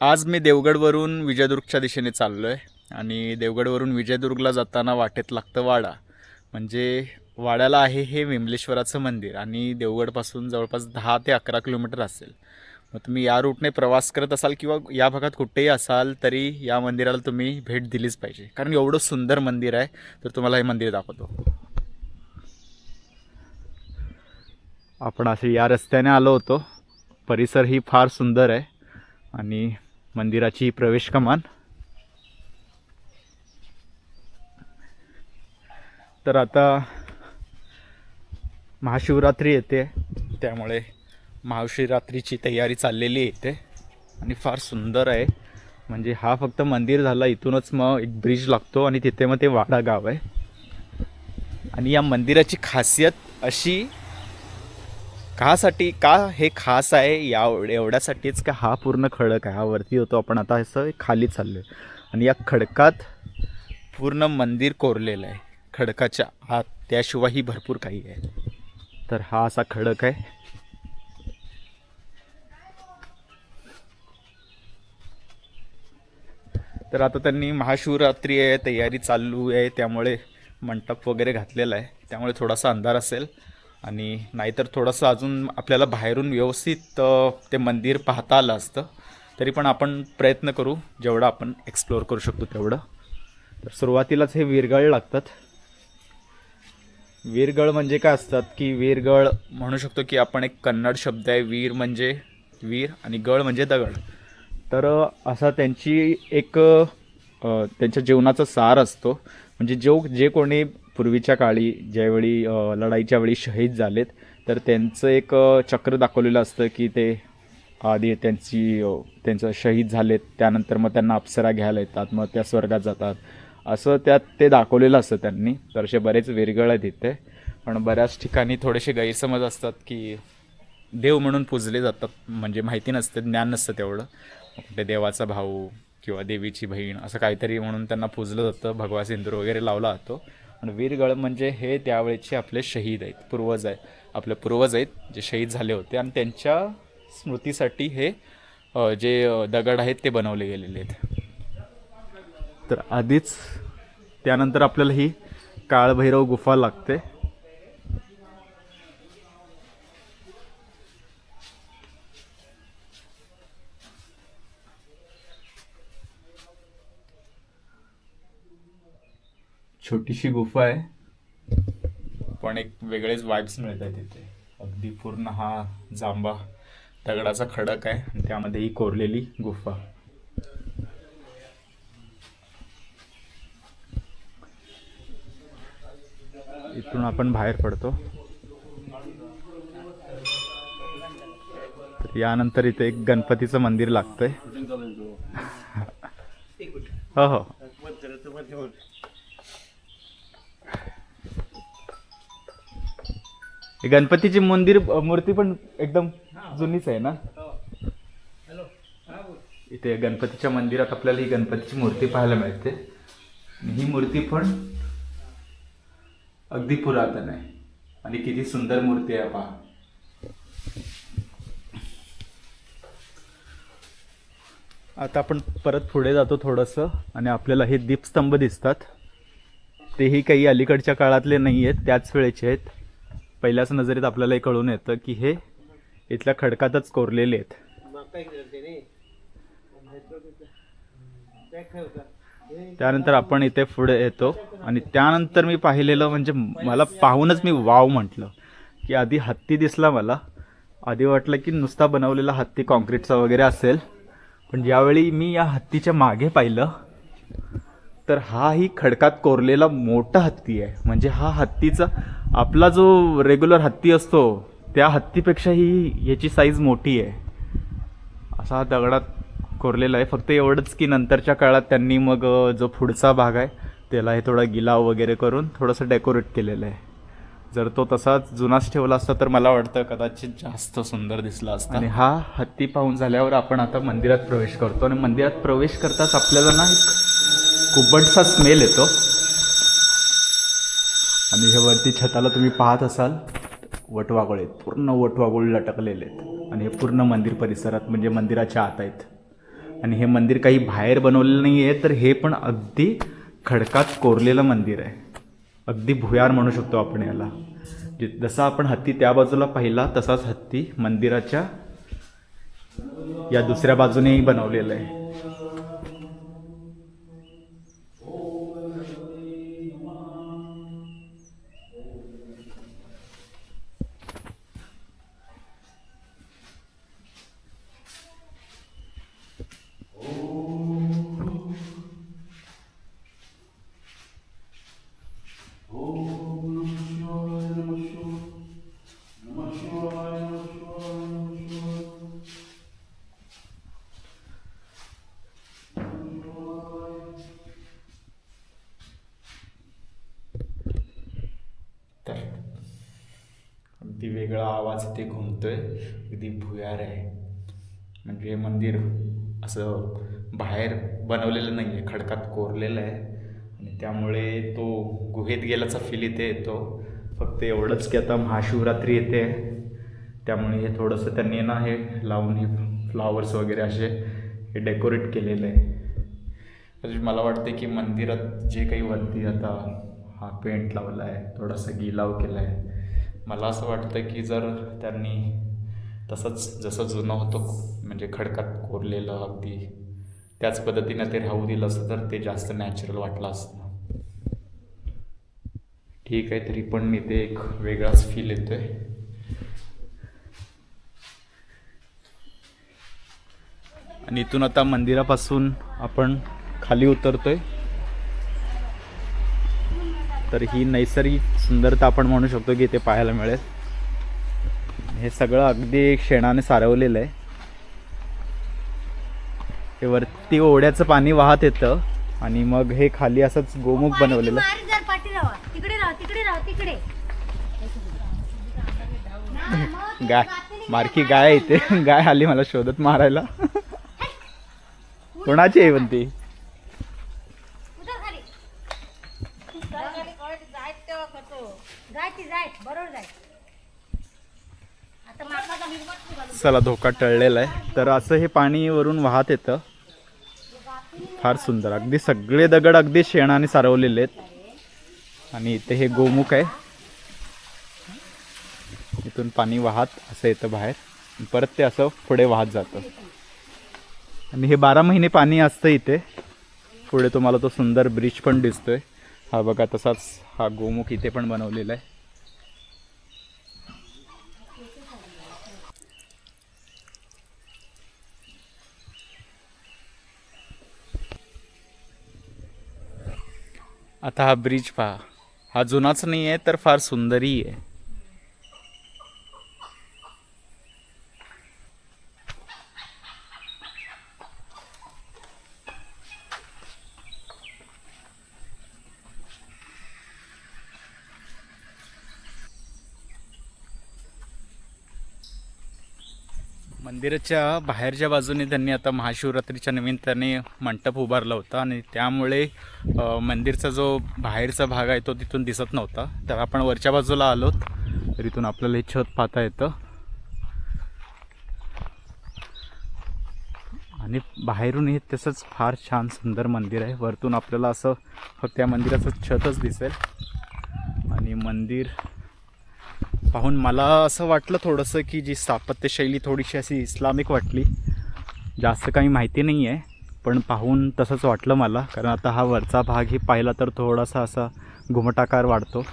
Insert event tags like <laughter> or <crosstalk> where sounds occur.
आज मी देवगडवरून विजयदुर्गच्या दिशेने चाललो आहे आणि देवगडवरून विजयदुर्गला जाताना वाटेत लागतं वाडा. म्हणजे वाड्याला आहे हे विमलेश्वराचं मंदिर आणि देवगडपासून जवळपास दहा ते अकरा किलोमीटर असेल. मग तुम्ही या रूटने प्रवास करत असाल किंवा या भागात कुठेही असाल तरी या मंदिराला तुम्ही भेट दिलीच पाहिजे. कारण एवढं सुंदर मंदिर आहे तर तुम्हाला हे मंदिर दाखवतो. आपण असे या रस्त्याने आलो होतो. परिसर ही फार सुंदर आहे आणि मंदिराची प्रवेश कमान. तर आता महाशिवरात्री येते. त्यामुळे महाशिवरात्रीची तयारी चाललेली येते. आणि फार सुंदर आहे. म्हणजे हा फक्त मंदिर झाला इथूनच मग एक ब्रिज लागतो आणि तिथे मग ते वाडा गाव आहे. आणि या मंदिराची खासियत अशी कासाठी का हे खास आहे या एवढ्यासाठीच का हा पूर्ण खडक आहे? हा वरती होतो आपण आता असं खाली चाललो आहे आणि या खडकात पूर्ण मंदिर कोरलेलं आहे. खडकाच्या आत त्याशिवायही भरपूर काही आहे. तर हा असा खडक आहे. तर आता त्यांनी महाशिवरात्री आहे तयारी चालू आहे त्यामुळे मंडप वगैरे घातलेला आहे. त्यामुळे थोडासा अंधार असेल. आणि नाहीतर थोडंसं अजून आपल्याला बाहेरून व्यवस्थित ते मंदिर पाहता आलं असतं. तरी पण आपण प्रयत्न करू जेवढं आपण एक्सप्लोअर करू शकतो तेवढं. तर सुरुवातीलाच हे विरगळ लागतात. वीरगळ म्हणजे काय असतात की वीरगळ म्हणू शकतो की आपण एक कन्नड शब्द आहे वीर म्हणजे वीर आणि गळ म्हणजे दगड. तर असा त्यांची एक त्यांच्या जीवनाचा सार असतो. म्हणजे जो जे कोणी पूर्वीच्या काळी ज्यावेळी लढाईच्या वेळी शहीद झालेत तर त्यांचं एक चक्र दाखवलेलं असतं की ते आधी त्यांची त्यांचं शहीद झालेत त्यानंतर मग त्यांना अप्सरा घ्यायला येतात मग त्या स्वर्गात जातात. असं त्यात ते दाखवलेलं असतं त्यांनी. तर असे बरेच वेरगळ आहेत इथे. पण बऱ्याच ठिकाणी थोडेसे गैरसमज असतात की देव म्हणून पूजले जातात. म्हणजे माहिती नसते ज्ञान नसतं तेवढं. कुठे देवाचा भाऊ किंवा देवीची बहीण असं काहीतरी म्हणून त्यांना पूजलं जातं. भगवा सिंदूर वगैरे लावला जातो. आणि वीरगळ म्हणजे हे त्यावेळेचे आपले शहीद आहेत पूर्वज आहेत. आपले पूर्वज आहेत जे शहीद झाले होते आणि त्यांच्या स्मृतीसाठी हे जे दगड आहेत ते बनवले गेलेले आहेत. तर आधीच त्यानंतर आपल्याला ही काळभैरव गुफा लागते. छोटीशी गुफा आहे. पण एक वेगळेच वाईब्स मिळत आहेत तिथे. अगदी पूर्ण हा जांबा दगडाचा खडक आहे आणि त्यामध्ये ही कोरलेली गुफा. इथून आपण बाहेर पडतो. यानंतर इथे एक गणपतीचं मंदिर लागतंय. <laughs> हो हो. हे गणपतीची मंदिर मूर्ती पण एकदम जुनीच आहे ना? इथे गणपतीच्या मंदिरात आपल्याला ही गणपतीची मूर्ती पाहायला मिळते. ही मूर्ती पण अगदी पुरातन आहे. आणि किती सुंदर मूर्ती आहे पहा. आता आपण परत पुढे जातो थोडंसं. आणि आपल्याला हे दीपस्तंभ दिसतात. तेही काही अलीकडच्या काळातले नाही आहेत त्याच वेळेचे आहेत. पहिल्याच नजरेत आपल्याला हे कळून येतं की हे इथल्या खडकातच कोरलेले आहेत. त्यानंतर आपण इथे पुढे येतो आणि त्यानंतर मी पाहिलेलं म्हणजे मला पाहूनच मी वाव म्हटलं की आधी हत्ती दिसला मला. आधी वाटलं की नुसता बनवलेला हत्ती कॉन्क्रीटचा वगैरे असेल. पण ज्यावेळी मी या हत्तीच्या मागे पाहिलं तर हा ही खडकात कोरलेला मोठा हत्ती आहे. म्हणजे हा हत्तीचा आपला जो रेग्युलर हत्ती असतो त्या हत्तीपेक्षा ही याची साईज मोठी आहे. असा हा दगडात कोरलेला आहे. फक्त एवढंच की नंतरच्या काळात त्यांनी मग जो पुढचा भाग आहे त्याला हे थोडा गिलाव वगैरे करून थोडंसं डेकोरेट केलेलं आहे. जर तो तसाच जुनाच ठेवला असता तर मला वाटतं कदाचित जास्त सुंदर दिसला असता. आणि हा हत्ती पाहून झाल्यावर आपण आता मंदिरात प्रवेश करतो. आणि मंदिरात प्रवेश करताच आपल्याला ना एक कुबटचा स्मेल येतो. आणि हे वरती छताला तुम्ही पाहत असाल वटवाघोळ आहेत पूर्ण वटवाघोळ लटकलेले आहेत. आणि हे पूर्ण मंदिर परिसरात म्हणजे मंदिराच्या आत आहेत. आणि हे मंदिर काही बाहेर बनवलेलं नाही आहे तर हे पण अगदी खडकात कोरलेलं मंदिर आहे. अगदी भुयार म्हणू शकतो आपण याला. जे जसा आपण हत्ती त्या बाजूला पाहिला तसाच हत्ती मंदिराच्या या दुसऱ्या बाजूनेही बनवलेलं आहे. किती वेगळा आवाज इथे आहे अगदी भुयार आहे. म्हणजे हे मंदिर असं बाहेर बनवलेलं नाही आहे खडकात कोरलेलं आहे. आणि त्यामुळे तो गुहेत गेल्याचा फील इथे येतो. फक्त एवढंच की आता महाशिवरात्री येते. त्यामुळे हे थोडंसं त्यांनी ना हे लावून हे फ्लावर्स वगैरे असे हे डेकोरेट केलेलं आहे. म्हणजे मला वाटते की मंदिरात जे काही वरती आता हा पेंट लावला आहे थोडासा गिलाव केला आहे मला असं वाटतं की जर त्यांनी तसंच जसं जुनं होतं म्हणजे खडकात कोरलेलं अगदी त्याच पद्धतीनं ते राहू दिलं असतं तर ते जास्त नॅचरल वाटलं असतं. ठीक आहे तरी पण मी ते एक वेगळाच फील येतो आहे आणि इथून आता मंदिरापासून आपण खाली उतरतो आहे तर ही नैसर्गिक सुंदरता आपण म्हणू शकतो की इथे पाहायला मिळेल. हे सगळं अगदी शेणाने सारवलेलं आहे. हे वरती ओढ्याचं पाणी वाहत येतं आणि मग हे खाली असंच गोमुख बनवलेलं. मारी जर पाठी राहा तिकडे राहा तिकडे राहा तिकडे. <laughs> गाय मारकी गाय इथे. <laughs> गाय आली मला शोधत मारायला. <laughs> कोणाची आहे पण ती? चला धोका टळलेला आहे. तर असं हे पाणी वरून वाहत येतं. फार सुंदर. अगदी सगळे दगड अगदी शेणाने सारवलेले आहेत. आणि इथे हे गोमुख आहे. इथून पाणी वाहत असं येतं बाहेर. परत ते असं पुढे वाहत जातं. आणि हे बारा महिने पाणी असतं इथे. पुढे तुम्हाला तो सुंदर ब्रिज पण दिसतोय. हा बघा तसाच हा गोमुख इथे पण बनवलेला आहे. आता हा ब्रिज पहा. हा जुनाच नाही आहे तर फार सुंदरही आहे मंदिराच्या बाहेरच्या बाजूने त्यांनी आता महाशिवरात्रीच्या निमित्ताने मंडप उभारला होता आणि त्यामुळे मंदिरचा जो बाहेरचा भाग आहे तो तिथून दिसत नव्हता. तर आपण वरच्या बाजूला आलोत तर इथून आपल्याला हे छत पाहता येतं. आणि बाहेरून हे तसंच फार छान सुंदर मंदिर आहे. वरतून आपल्याला असं फक्त त्या मंदिराचं छतच दिसेल. आणि मंदिर पाहून मला असं वाटलं थोडंसं की जी स्थापत्यशैली थोडीशी अशी इस्लामिक वाटली. जास्त काही माहिती नाही आहे पण पाहून तसंच वाटलं मला. कारण आता हा वरचा भाग ही पाहिला तर थोडासा असा घुमटाकार वाढतो.